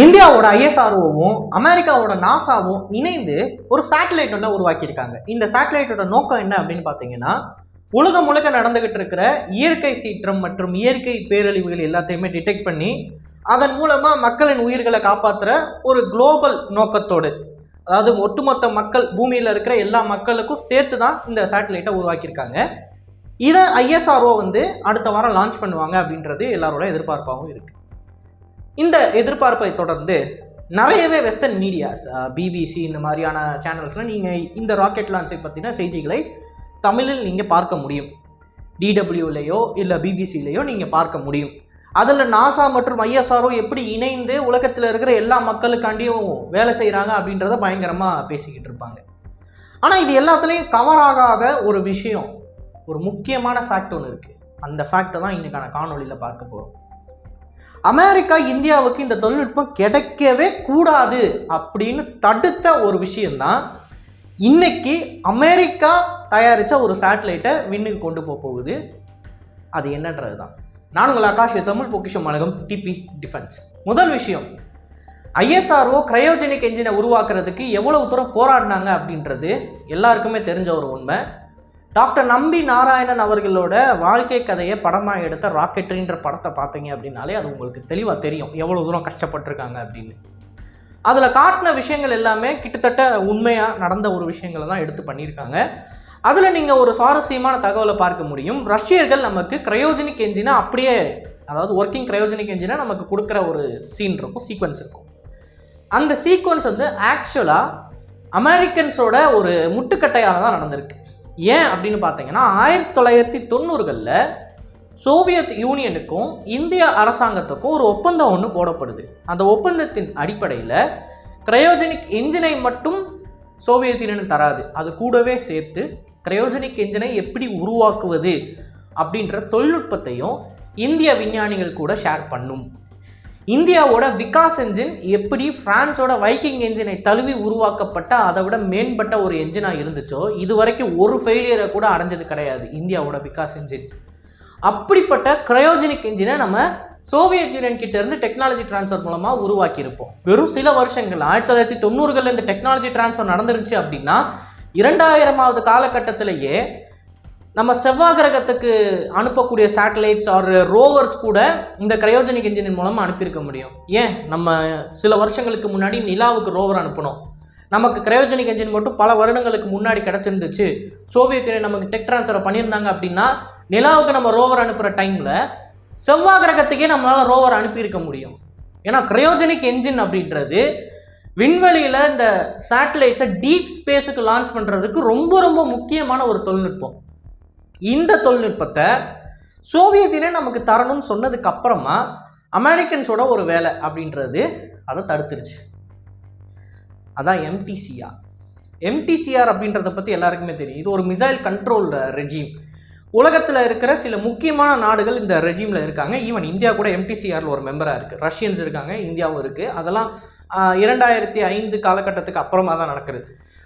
இந்தியாவோட ஐஎஸ்ஆர்ஓவும் அமெரிக்காவோட நாசாவும் இணைந்து ஒரு சேட்டலைட் ஒன்று உருவாக்கியிருக்காங்க. இந்த சேட்டலைட்டோட நோக்கம் என்ன அப்படின்னு பார்த்தீங்கன்னா உலகம் முழுக்க நடந்துகிட்டு இருக்கிற இயற்கை சீற்றம் மற்றும் இயற்கை பேரழிவுகள் எல்லாத்தையுமே டிடெக்ட் பண்ணி அதன் மூலமாக மக்களின் உயிர்களை காப்பாற்றுற ஒரு குளோபல் நோக்கத்தோடு அதாவது ஒட்டுமொத்த மக்கள் பூமியில் இருக்கிற எல்லா மக்களுக்கும் சேர்த்து தான் இந்த சேட்டலைட்டை உருவாக்கியிருக்காங்க. இதை ஐஎஸ்ஆர்ஓ வந்து அடுத்த வாரம் லான்ச் பண்ணுவாங்க அப்படின்றது எல்லாரோட எதிர்பார்ப்பாகவும் இருக்குது இந்த எதிர்பார்ப்பை தொடர்ந்து நிறையவே வெஸ்டர்ன் மீடியாஸ் பிபிசி இந்த மாதிரியான சேனல்ஸில் நீங்கள் இந்த ராக்கெட் லான்ச்சை பற்றின செய்திகளை தமிழில் நீங்கள் பார்க்க முடியும். டிடபிள்யூலையோ இல்லை பிபிசிலேயோ நீங்கள் பார்க்க முடியும். அதில் நாசா மற்றும் ஐஎஸ்ஆர்ஓ எப்படி இணைந்து உலகத்தில் இருக்கிற எல்லா மக்களுக்காண்டியும் வேலை செய்கிறாங்க அப்படின்றத பயங்கரமாக பேசிக்கிட்டு இருப்பாங்க. ஆனால் இது எல்லாத்துலேயும் கவர் ஆகாத ஒரு விஷயம் ஒரு முக்கியமான ஃபேக்ட் ஒன்று இருக்குது அந்த ஃபேக்டை தான் இன்றைக்கான காணொலியில் பார்க்க போகிறோம் அமெரிக்கா இந்தியாவுக்கு இந்த தொழில்நுட்பம் கிடைக்கவே கூடாது அப்படின்னு தடுத்த ஒரு விஷயந்தான் இன்னைக்கு அமெரிக்கா தயாரித்த ஒரு சேட்டலைட்டை விண்ணுக்கு கொண்டு போக போகுது. அது என்னன்றது தான் நான் உங்கள் ஆகாஷ் தமிழ் பொக்கிஷம் அழகம் டிபி டிஃபென்ஸ் முதல் விஷயம் ஐஎஸ்ஆர்ஓ கிரையோஜெனிக் என்ஜினை உருவாக்குறதுக்கு எவ்வளவு தூரம் போராடினாங்க அப்படின்றது எல்லாருக்குமே தெரிஞ்ச ஒரு உண்மை. டாக்டர் நம்பி நாராயணன் அவர்களோட வாழ்க்கை கதையை படமாக எடுத்த ராக்கெட்ரின்ற படத்தை பார்த்தீங்க அப்படின்னாலே அது உங்களுக்கு தெளிவாக தெரியும். எவ்வளோ தூரம் கஷ்டப்பட்டிருக்காங்க அப்படின்னு. அதில் காட்டின விஷயங்கள் எல்லாமே கிட்டத்தட்ட உண்மையாக நடந்த ஒரு விஷயங்களை தான் எடுத்து பண்ணியிருக்காங்க. அதில் நீங்கள் ஒரு சுவாரஸ்யமான தகவலை பார்க்க முடியும். ரஷ்யர்கள் நமக்கு கிரையோஜெனிக் என்ஜினை அப்படியே அதாவது ஒர்க்கிங் கிரையோஜெனிக் என்ஜினை நமக்கு கொடுக்குற ஒரு சீன் இருக்கும் சீக்வன்ஸ் இருக்கும். அந்த சீக்வன்ஸ் வந்து ஆக்சுவலாக அமெரிக்கன்ஸோட ஒரு முட்டுக்கட்டையால் தான் நடந்திருக்கு. ஏன் அப்படின்னு பார்த்தீங்கன்னா ஆயிரத்தி தொள்ளாயிரத்தி தொண்ணூறுகளில் சோவியத் யூனியனுக்கும் இந்திய அரசாங்கத்துக்கும் ஒரு ஒப்பந்தம் ஒன்று போடப்படுது. அந்த ஒப்பந்தத்தின் அடிப்படையில் க்ரையோஜெனிக் என்ஜினை மட்டும் சோவியத் யூனியன் தராது. அது கூடவே சேர்த்து கிரையோஜெனிக் என்ஜினை எப்படி உருவாக்குவது அப்படின்ற தொழில்நுட்பத்தையும் இந்திய விஞ்ஞானிகள் கூட ஷேர் பண்ணும். இந்தியாவோட விகாஸ் என்ஜின் எப்படி பிரான்ஸோட வைக்கிங் என்ஜினை தழுவி உருவாக்கப்பட்ட அதை விட மேம்பட்ட ஒரு என்ஜினாக இருந்துச்சோ இது வரைக்கும் ஒரு ஃபெயிலியரை கூட அடைஞ்சது கிடையாது இந்தியாவோட விகாஸ் என்ஜின் அப்படிப்பட்ட கிரையோஜெனிக் என்ஜினை நம்ம சோவியத் யூனியன் கிட்ட இருந்து டெக்னாலஜி டிரான்ஸ்ஃபர் மூலமாக உருவாக்கியிருப்போம். வெறும் சில வருஷங்கள் ஆயிரத்தி தொள்ளாயிரத்தி தொண்ணூறுகளில் இந்த டெக்னாலஜி டிரான்ஸ்ஃபர் நடந்துருச்சு அப்படின்னா இரண்டாயிரமாவது காலகட்டத்திலேயே நம்ம செவ்வாய் கிரகத்துக்கு அனுப்பக்கூடிய சேட்டலைட்ஸ் ஆர் ரோவர்ஸ் கூட இந்த கிரையோஜெனிக் இன்ஜினின் மூலமாக அனுப்பியிருக்க முடியும். ஏன்? நம்ம சில வருஷங்களுக்கு முன்னாடி நிலாவுக்கு ரோவர் அனுப்பணும் நமக்கு கிரையோஜெனிக் என்ஜின் மட்டும் பல வருடங்களுக்கு முன்னாடி கிடச்சிருந்துச்சு. சோவியத் யூனியன் நமக்கு டெக் ட்ரான்ஸ்ஃபர் பண்ணியிருந்தாங்க அப்படின்னா நிலாவுக்கு நம்ம ரோவர் அனுப்புகிற டைமில் செவ்வாய் கிரகத்துக்கே நம்மளால் ரோவர் அனுப்பியிருக்க முடியும். ஏன்னா கிரையோஜெனிக் என்ஜின் அப்படின்றது விண்வெளியில் இந்த சேட்டலைட்ஸை டீப் ஸ்பேஸுக்கு லான்ச் பண்ணுறதுக்கு ரொம்ப ரொம்ப முக்கியமான ஒரு தொழில்நுட்பம். இந்த தொழில்நுட்பத்தை சோவியத்தினே நமக்கு தரணும்னு சொன்னதுக்கு அப்புறமா அமெரிக்கன்ஸோட ஒரு வேலை அப்படின்றது அதை தடுத்துருச்சு. அதான் எம்டிசிஆர் எம்டிசிஆர் அப்படின்றத பற்றி எல்லாருக்குமே தெரியும். இது ஒரு மிசைல் கண்ட்ரோல் ரெஜிம் உலகத்தில் இருக்கிற சில முக்கியமான நாடுகள் இந்த ரெஜிமில் இருக்காங்க. ஈவன் இந்தியா கூட எம்டிசிஆரில் ஒரு மெம்பராக இருக்குது ரஷ்யன்ஸ் இருக்காங்க இந்தியாவும் இருக்குது அதெல்லாம் இரண்டாயிரத்தி ஐந்து காலகட்டத்துக்கு அப்புறமா தான் நடக்குது.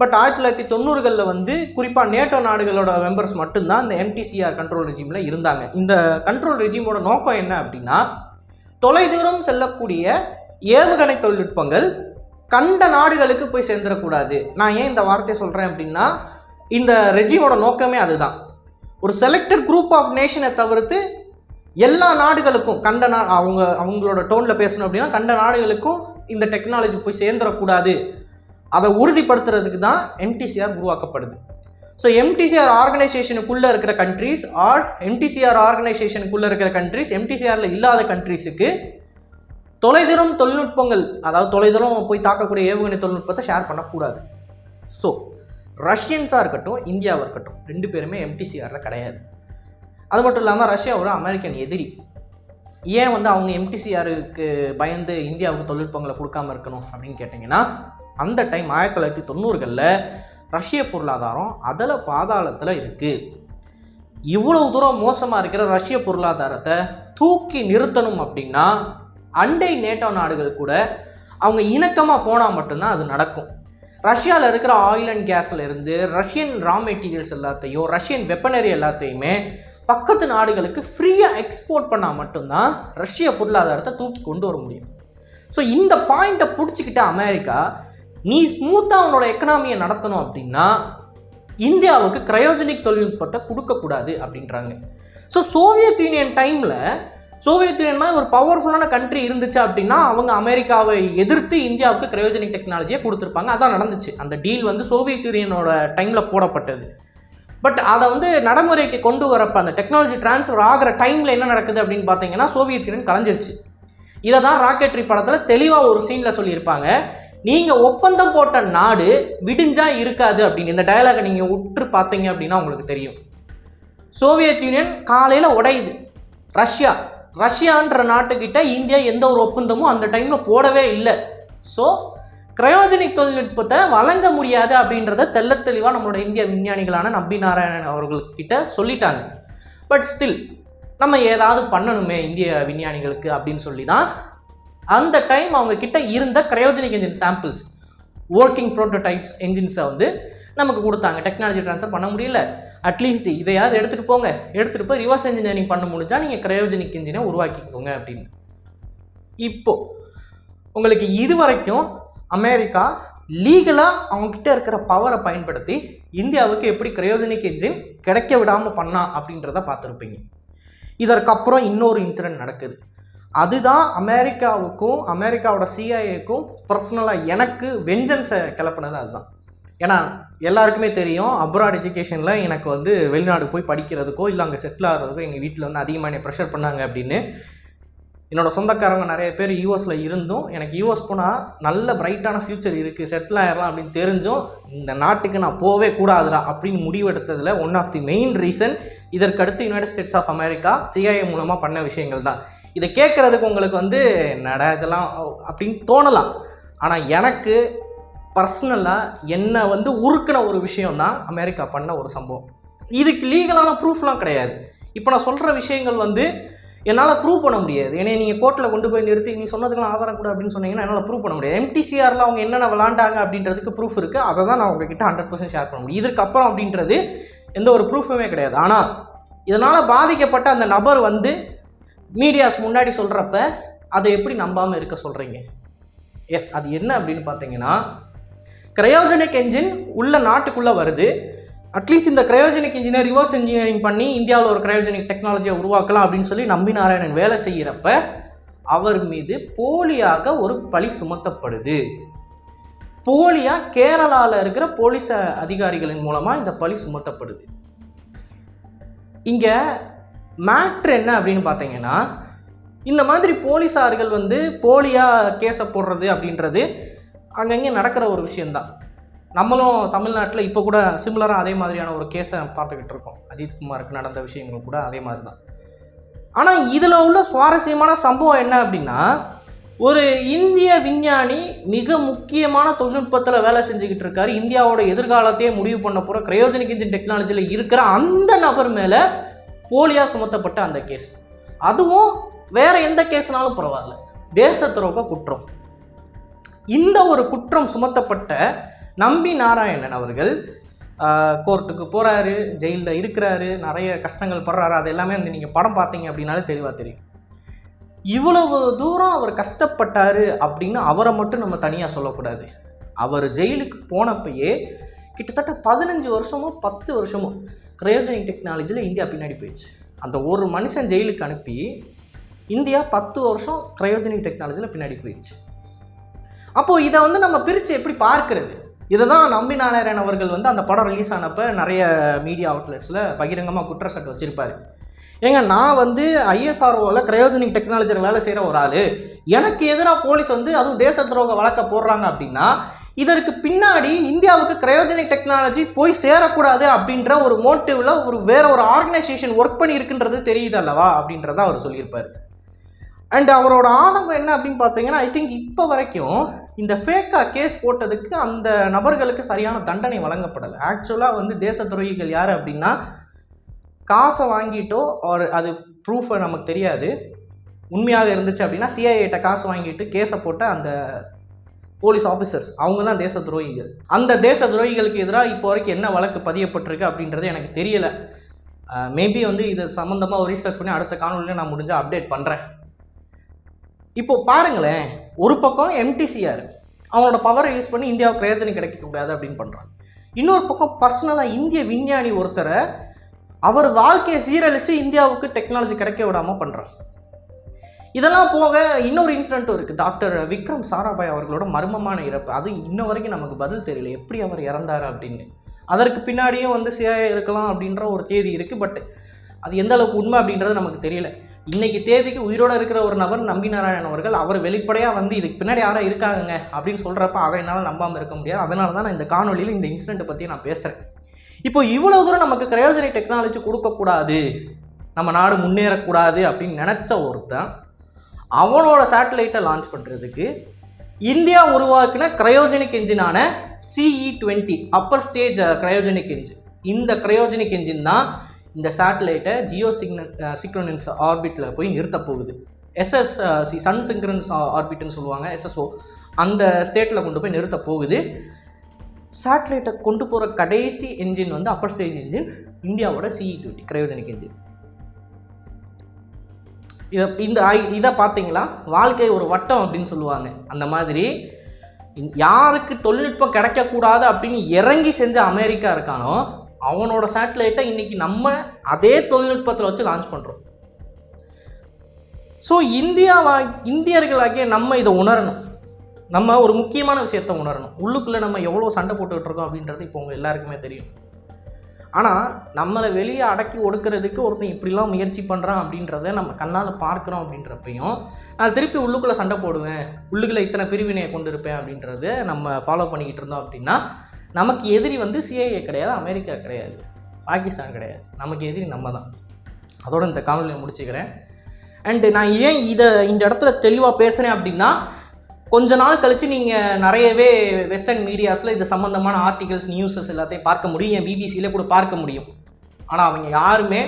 பட் ஆயிரத்தி தொள்ளாயிரத்தி தொண்ணூறுகளில் வந்து குறிப்பாக நேட்டோ நாடுகளோட மெம்பர்ஸ் மட்டும்தான் இந்த எம்டிசிஆர் கண்ட்ரோல் ரெஜிமில் இருந்தாங்க. இந்த கண்ட்ரோல் ரெஜிமோட நோக்கம் என்ன அப்படின்னா தொலைதூரம் செல்லக்கூடிய ஏவுகணை தொழில்நுட்பங்கள் கண்ட நாடுகளுக்கு போய் சேர்ந்துடக்கூடாது. நான் ஏன் இந்த வார்த்தையை சொல்கிறேன் அப்படின்னா இந்த ரெஜிமோட நோக்கமே அதுதான். ஒரு செலக்டட் குரூப் ஆஃப் நேஷனை தவிர்த்து எல்லா நாடுகளுக்கும் கண்ட நா அவங்க அவங்களோட டோனில் பேசணும் அப்படின்னா கண்ட நாடுகளுக்கும் இந்த டெக்னாலஜி போய் சேர்ந்துடக்கூடாது. அதை உறுதிப்படுத்துறதுக்கு தான் எம்டிசிஆர் உருவாக்கப்படுது. ஸோ எம்டிசிஆர் ஆர்கனைசேஷனுக்குள்ளே இருக்கிற கண்ட்ரீஸ் ஆர் எம்டிசிஆர் ஆர்கனைசேஷனுக்குள்ளே இருக்கிற கண்ட்ரீஸ் எம்டிசிஆரில் இல்லாத கண்ட்ரீஸுக்கு தொலைதூரம் தொழில்நுட்பங்கள் அதாவது தொலைதூரம் போய் தாக்கக்கூடிய ஏவுகணை தொழில்நுட்பத்தை ஷேர் பண்ணக்கூடாது. ஸோ ரஷ்யன்ஸாக இருக்கட்டும் இந்தியாவாக இருக்கட்டும் ரெண்டு பேருமே எம்டிசிஆரில் கிடையாது. அது மட்டும் இல்லாமல் ரஷ்யா ஒரு அமெரிக்கன் எதிரி. ஏன் வந்து அவங்க எம்டிசிஆருக்கு பயந்து இந்தியாவுக்கு தொழில்நுட்பங்களை கொடுக்காம இருக்கணும் அப்படின்னு கேட்டிங்கன்னா அந்த டைம் ஆயிரத்தி தொள்ளாயிரத்தி தொண்ணூறுகளில் ரஷ்ய பொருளாதாரம் அதில் பாதாளத்தில் இருக்குது இவ்வளவு தூரம் மோசமாக இருக்கிற ரஷ்ய பொருளாதாரத்தை தூக்கி நிறுத்தணும் அப்படின்னா அண்டை நேட்டோ நாடுகள் கூட அவங்க இணக்கமாக போனால் மட்டும்தான் அது நடக்கும். ரஷ்யாவில் இருக்கிற ஆயில் அண்ட் கேஸில் இருந்து ரஷ்யன் ரா மெட்டீரியல்ஸ் எல்லாத்தையும் ரஷ்யன் வெப்பனரி எல்லாத்தையுமே பக்கத்து நாடுகளுக்கு ஃப்ரீயாக எக்ஸ்போர்ட் பண்ணால் மட்டும்தான் ரஷ்ய பொருளாதாரத்தை தூக்கி கொண்டு வர முடியும். ஸோ இந்த பாயிண்ட்டை பிடிச்சிக்கிட்ட அமெரிக்கா நீ ஸ்மூத்தாக உன்னோட எக்கனாமியை நடத்தணும் அப்படின்னா இந்தியாவுக்கு க்ரையோஜெனிக் தொழில்நுட்பத்தை கொடுக்கக்கூடாது அப்படின்றாங்க. ஸோ சோவியத் யூனியன் டைமில் சோவியத் யூனியன் மாதிரி ஒரு பவர்ஃபுல்லான கண்ட்ரி இருந்துச்சு அப்படின்னா அவங்க அமெரிக்காவை எதிர்த்து இந்தியாவுக்கு க்ரையோஜெனிக் டெக்னாலஜியை கொடுத்துருப்பாங்க. அதான் நடந்துச்சு. அந்த டீல் வந்து சோவியத் யூனியனோட டைமில் போடப்பட்டது. பட் அதை வந்து நடைமுறைக்கு கொண்டு வரப்ப அந்த டெக்னாலஜி ட்ரான்ஸ்ஃபர் ஆகிற டைமில் என்ன நடக்குது அப்படின்னு பார்த்தீங்கன்னா சோவியத் யூனியன் கலைஞ்சிருச்சு. இதை தான் ராக்கெட்ரி படத்தில் தெளிவாக ஒரு சீனில் சொல்லியிருப்பாங்க. நீங்கள் ஒப்பந்தம் போட்ட நாடு விடிஞ்சா இருக்காது அப்படின்னு இந்த டயலாகை நீங்கள் உற்று பார்த்தீங்க அப்படின்னா உங்களுக்கு தெரியும். சோவியத் யூனியன் காலையில் உடையுது. ரஷ்யா ரஷ்யான்ற நாட்டுக்கிட்ட இந்தியா எந்த ஒரு ஒப்பந்தமும் அந்த டைமில் போடவே இல்லை. ஸோ கிரையோஜெனிக் தொழில்நுட்பத்தை வழங்க முடியாது அப்படின்றத தெல்ல தெளிவாக நம்மளோட இந்திய விஞ்ஞானிகளான நம்பி நாராயணன் அவர்கள்கிட்ட சொல்லிட்டாங்க. பட் ஸ்டில் நம்ம ஏதாவது பண்ணணுமே இந்திய விஞ்ஞானிகளுக்கு அப்படின்னு சொல்லி தான் அந்த டைம் அவங்க கிட்ட இருந்த cryogenic engine samples working prototypes என்ஜின்ஸை வந்து நமக்கு கொடுத்தாங்க. டெக்னாலஜி ட்ரான்ஸ்ஃபர் பண்ண முடியல. அட்லீஸ்ட் இதையாவது எடுத்துகிட்டு போங்க. எடுத்துகிட்டு போய் ரிவர்ஸ் இன்ஜினியரிங் பண்ண முடிஞ்சால் நீங்கள் கிரையோஜெனிக் இன்ஜினை உருவாக்கிக்கோங்க அப்படின்னு. இப்போ உங்களுக்கு இது வரைக்கும் அமெரிக்கா லீகலாக அவங்கக்கிட்ட இருக்கிற பவரை பயன்படுத்தி இந்தியாவுக்கு எப்படி கிரையோஜெனிக் என்ஜின் கிடைக்க விடாமல் பண்ணா அப்படின்றத பார்த்துருப்பீங்க. இதற்கப்புறம் இன்னொரு இன்சிடென்ட் நடக்குது. அதுதான் அமெரிக்காவுக்கும் அமெரிக்காவோட சிஐஏக்கும் பர்சனலாக எனக்கு வெஞ்சன்ஸை கிளப்பினது அதுதான். ஏன்னா எல்லாருக்குமே தெரியும் அப்ராட் எஜுகேஷனில் எனக்கு வந்து வெளிநாடு போய் படிக்கிறதுக்கோ இல்லை அங்கே செட்டில் ஆகிறதுக்கோ எங்கள் வீட்டில் வந்து அதிகமாக என்னை ப்ரெஷர் பண்ணாங்க அப்படின்னு என்னோடய சொந்தக்காரங்க நிறைய பேர் யூஎஸில் இருந்தும் எனக்கு யூஎஸ் போனால் நல்ல பிரைட்டான ஃப்யூச்சர் இருக்குது செட்டில் ஆயிடலாம் அப்படின்னு தெரிஞ்சும் இந்த நாட்டுக்கு நான் போவே கூடாதுடா அப்படின்னு முடிவெடுத்ததில் one of the main reason இதற்கடுத்து united states of America CIA மூலமாக பண்ண விஷயங்கள் தான். இதை கேட்குறதுக்கு உங்களுக்கு வந்து நட இதெல்லாம் அப்படின்னு தோணலாம். ஆனால் எனக்கு பர்சனலாக என்னை வந்து உருக்கின ஒரு விஷயம் தான் அமெரிக்கா பண்ண ஒரு சம்பவம். இதுக்கு லீகலான ப்ரூஃப்லாம் கிடையாது. இப்போ நான் சொல்கிற விஷயங்கள் வந்து என்னால் ப்ரூவ் பண்ண முடியாது. ஏன்னா நீங்கள் கோர்ட்டில் கொண்டு போய் நிறுத்தி நீ சொன்னதுக்கெல்லாம் ஆதாரம் கூட அப்படின்னு சொன்னீங்கன்னா என்னால் ப்ரூவ் பண்ண முடியாது. எம்டிசிஆரில் அவங்க என்னென்ன விளாண்டாங்க அப்படின்றதுக்கு ப்ரூஃப் இருக்குது அதை தான் நான் உங்ககிட்ட ஹண்ட்ரட் பர்சன்ட் ஷேர் பண்ண முடியும். இதுக்கப்புறம் அப்படின்றது எந்த ஒரு ப்ரூஃபுமே கிடையாது. ஆனால் இதனால் பாதிக்கப்பட்ட அந்த நபர் வந்து மீடியாஸ் முன்னாடி சொல்கிறப்ப அதை எப்படி நம்பாமல் இருக்க சொல்கிறீங்க எஸ் அது என்ன அப்படின்னு பார்த்தீங்கன்னா க்ரையோஜெனிக் என்ஜின் உள்ள நாட்டுக்குள்ளே வருது. அட்லீஸ்ட் இந்த க்ரையோஜெனிக் இன்ஜினியர் ரிவர்ஸ் இன்ஜினியரிங் பண்ணி இந்தியாவில் ஒரு க்ரையோஜெனிக் டெக்னாலஜியை உருவாக்கலாம் அப்படின்னு சொல்லி நம்பி நாராயணன் வேலை செய்கிறப்ப அவர் மீது போலியாக ஒரு பழி சுமத்தப்படுது. போலியாக கேரளாவில் இருக்கிற போலீஸ் அதிகாரிகளின் மூலமாக இந்த பழி சுமத்தப்படுது. இங்கே மேட்ரு என்ன அப்படின்னு பார்த்தீங்கன்னா இந்த மாதிரி போலீஸார்கள் வந்து போலியாக கேஸை போடுறது அப்படின்றது அங்கங்கே நடக்கிற ஒரு விஷயந்தான் நம்மளும் தமிழ்நாட்டில் இப்போ கூட சிமிலராக அதே மாதிரியான ஒரு கேஸை பார்த்துக்கிட்டு இருக்கோம். அஜித்குமாருக்கு நடந்த விஷயங்கள் கூட அதே மாதிரி தான் ஆனால் இதில் உள்ள சுவாரஸ்யமான சம்பவம் என்ன அப்படின்னா ஒரு இந்திய விஞ்ஞானி மிக முக்கியமான தொழில்நுட்பத்தில் வேலை செஞ்சுக்கிட்டு இருக்காரு. இந்தியாவோட எதிர்காலத்தையே முடிவு பண்ண போகிற கிரையோஜனிக் இன்ஜின் டெக்னாலஜியில் இருக்கிற அந்த நபர் மேலே போலியாக சுமத்தப்பட்ட அந்த கேஸ் அதுவும் வேற எந்த கேஸ்னாலும் பரவாயில்ல. தேச துரோக குற்றம். இந்த ஒரு குற்றம் சுமத்தப்பட்ட நம்பி நாராயணன் அவர்கள் கோர்ட்டுக்கு போகிறாரு ஜெயிலில் இருக்கிறாரு நிறைய கஷ்டங்கள் படுறாரு அது எல்லாமே வந்து நீங்கள் படம் பார்த்தீங்க அப்படின்னாலே தெளிவாக தெரியும். இவ்வளவு தூரம் அவர் கஷ்டப்பட்டார் அப்படின்னு அவரை மட்டும் நம்ம தனியாக சொல்லக்கூடாது. அவர் ஜெயிலுக்கு போனப்பயே கிட்டத்தட்ட பதினஞ்சு வருஷமோ பத்து வருஷமோ கிரையோஜனிக் டெக்னாலஜியில் இந்தியா பின்னாடி போயிடுச்சு. அந்த ஒரு மனுஷன் ஜெயிலுக்கு அனுப்பி இந்தியா பத்து வருஷம் க்ரையோஜெனிக் டெக்னாலஜியில் பின்னாடி போயிடுச்சு. அப்போது இதை வந்து நம்ம பிரித்து எப்படி பார்க்கறது? இதை தான் நம்பி நாராயணன் அவர்கள் வந்து அந்த படம் ரிலீஸ் ஆனப்போ நிறைய மீடியா அவுட்லெட்ஸில் பகிரங்கமாக குற்றச்சாட்டு வச்சுருப்பார். ஏங்க நான் வந்து ஐஎஸ்ஆர்ஓவில் கிரையோஜனிக் டெக்னாலஜியில் வேலை செய்கிற ஒரு ஆள். எனக்கு எதிராக போலீஸ் வந்து அதுவும் தேச துரோக வழக்க போடுறாங்க அப்படின்னா இதற்கு பின்னாடி இந்தியாவுக்கு கிரயோஜெனிக் டெக்னாலஜி போய் சேரக்கூடாது அப்படின்ற ஒரு மோட்டிவில் ஒரு வேற ஒரு ஆர்கனைசேஷன் ஒர்க் பண்ணி இருக்குன்றது தெரியுது அல்லவா அப்படின்றத அவர் சொல்லியிருப்பார். அண்ட் அவரோட ஆதங்கம் என்ன அப்படின்னு பார்த்தீங்கன்னா ஐ திங்க் இப்போ வரைக்கும் இந்த ஃபேக்காக கேஸ் போட்டதுக்கு அந்த நபர்களுக்கு சரியான தண்டனை வழங்கப்படலை. ஆக்சுவலாக வந்து தேச துரோகிகள் யார் அப்படின்னா காசை வாங்கிட்டோ ஒரு அது ப்ரூஃபை நமக்கு தெரியாது. உண்மையாக இருந்துச்சு அப்படின்னா சிஐஏட்ட காசு வாங்கிட்டு கேஸை போட்ட அந்த போலீஸ் ஆஃபீஸர்ஸ் அவங்க தான் தேச துரோகிகள். அந்த தேச துரோகிகளுக்கு எதிராக இப்போ வரைக்கும் என்ன வழக்கு பதியப்பட்டிருக்கு அப்படின்றது எனக்கு தெரியலை. மேபி வந்து இது சம்மந்தமாக ஒரு ரீசர்ச் பண்ணி அடுத்த காணொலியில் நான் முடிஞ்சால் அப்டேட் பண்ணுறேன் இப்போ பாருங்களேன் ஒரு பக்கம் எம்டிசிஆர் அவனோட பவரை யூஸ் பண்ணி இந்தியாவுக்கு பிரயோஜனம் கிடைக்கக்கூடாது அப்படின்னு பண்ணுறான் இன்னொரு பக்கம் பர்சனலாக இந்திய விஞ்ஞானி ஒருத்தரை அவர் வாழ்க்கையை சீரழித்து இந்தியாவுக்கு டெக்னாலஜி கிடைக்க விடாமல் பண்ணுறான் இதெல்லாம் போக இன்னொரு இன்சிடென்ட்டும் இருக்குது டாக்டர் விக்ரம் சாராபாய் அவர்களோட மர்மமான இறப்பு. அது இன்ன வரைக்கும் நமக்கு பதில் தெரியல. எப்படி அவர் இறந்தார் அப்படின்னு. அதற்கு பின்னாடியும் வந்து சிஐ இருக்கலாம் அப்படின்ற ஒரு தேதி இருக்குது பட் அது எந்த அளவுக்கு உண்மை அப்படின்றது நமக்கு தெரியல. இன்னைக்கு தேதிக்கு உயிரோட இருக்கிற ஒரு நபர் நம்பி நாராயணன் அவர்கள் அவர் வெளிப்படையாக வந்து இதுக்கு பின்னாடி யாரோ இருக்காங்க அப்படின்னு சொல்கிறப்ப அதை என்னால் நம்பாமல் இருக்க முடியாது. அதனால தான் நான் இந்த காணொலியில் இந்த இன்சிடென்ட்டை பற்றி நான் பேசுகிறேன் இப்போ இவ்வளோ தூரம் நமக்கு கிரையோஜனிக் டெக்னாலஜி கொடுக்கக்கூடாது நம்ம நாடு முன்னேறக்கூடாது அப்படின்னு நினச்ச ஒருத்தன் அவனோட சேட்டலைட்டை லான்ச் பண்ணுறதுக்கு இந்தியா உருவாக்கின cryogenic என்ஜினான CE twenty upper stage cryogenic engine இந்த க்ரையோஜெனிக் என்ஜின் தான் இந்த சேட்டலைட்டை ஜியோ சிக்னல் சிக்ரோனன்ஸ் ஆர்பிட்டில் போய் நிறுத்த போகுது. எஸ்எஸ் சி சன் சிங்க்ரன்ஸ் ஆர்பிட்னு சொல்லுவாங்க எஸ்எஸ்ஓ அந்த ஸ்டேட்டில் கொண்டு போய் நிறுத்த போகுது. சேட்டலைட்டை கொண்டு போகிற கடைசி என்ஜின் வந்து அப்பர் ஸ்டேஜ் என்ஜின் இந்தியாவோட சிஇ டுவெண்ட்டி க்ரையோஜெனிக் என்ஜின் இதை இந்த ஐ- இதை பார்த்தீங்களா வாழ்க்கை ஒரு வட்டம் அப்படின்னு சொல்லுவாங்க. அந்த மாதிரி யாருக்கு தொழில்நுட்பம் கிடைக்கக்கூடாது அப்படின்னு இறங்கி செஞ்ச அமெரிக்கா இருக்கானோ அவனோட சேட்டலைட்டை இன்றைக்கி நம்ம அதே தொழில்நுட்பத்தில் வச்சு லான்ச் பண்ணுறோம் ஸோ இந்தியாவா இந்தியர்களாகிய நம்ம இதை உணரணும். நம்ம ஒரு முக்கியமான விஷயத்தை உணரணும். உள்ளுக்குள்ளே நம்ம எவ்வளோ சண்டை போட்டுக்கிட்டு இருக்கோம் அப்படின்றது இப்போ உங்கள் எல்லாருக்குமே தெரியும். ஆனால் நம்மளை வெளியே அடக்கி ஒடுக்கிறதுக்கு ஒருத்தன் இப்படிலாம் முயற்சி பண்ணுறான் அப்படின்றத நம்ம கண்ணால் பார்க்குறோம் அப்படின்றப்பையும் நான் திருப்பி உள்ளுக்குள்ளே சண்டை போடுவேன். உள்ளுக்குள்ளே இத்தனை பிரிவினையை கொண்டு இருப்பேன் அப்படின்றத நம்ம ஃபாலோ பண்ணிக்கிட்டு இருந்தோம் அப்படின்னா நமக்கு எதிரி வந்து சிஐஏ கிடையாது அமெரிக்கா கிடையாது பாகிஸ்தான் கிடையாது. நமக்கு எதிரி நம்ம தான் அதோட இந்த காணொலியை முடிச்சுக்கிறேன். அண்டு நான் ஏன் இதை இந்த இடத்துல தெளிவாக பேசுகிறேன் அப்படின்னா கொஞ்ச நாள் கழித்து நீங்கள் நிறையவே வெஸ்டர்ன் மீடியாஸில் இது சம்மந்தமான ஆர்டிகல்ஸ் நியூஸஸ் எல்லாத்தையும் பார்க்க முடியும். என் பிபிசியில் கூட பார்க்க முடியும். ஆனால் அவங்க யாருமே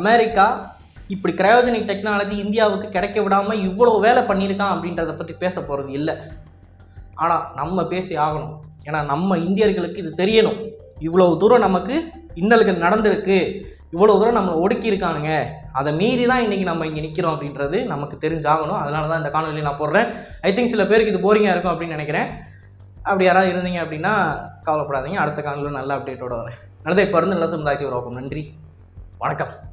அமெரிக்கா இப்படி கிரயோஜனிக் டெக்னாலஜி இந்தியாவுக்கு கிடைக்க விடாமல் இவ்வளோ வேலை பண்ணியிருக்கான் அப்படின்றத பற்றி பேச போகிறது இல்லை. ஆனால் நம்ம பேசி ஆகணும். ஏன்னா நம்ம இந்தியர்களுக்கு இது தெரியணும். இவ்வளோ தூரம் நமக்கு இன்னல்கள் நடந்திருக்கு. இவ்வளோ தூரம் நம்ம ஒடுக்கியிருக்கானுங்க. அதை மீறி தான் இன்றைக்கி நம்ம இங்கே நிற்கிறோம் அப்படின்றது நமக்கு தெரிஞ்சாகணும். அதனால தான் இந்த காணொலியை நான் போடுறேன். ஐ திங்க் சில பேருக்கு இது போரிங்காக இருக்கும் அப்படின்னு நினைக்கிறேன். அப்படி யாராவது இருந்தீங்க அப்படின்னா கவலைப்படாதீங்க. அடுத்த காணொலியில் நல்ல அப்டேட்டோட வரேன். நல்லதை இப்போ இருந்து நல்ல சமுதாயத்தை உருவாக்கும். நன்றி. வணக்கம்.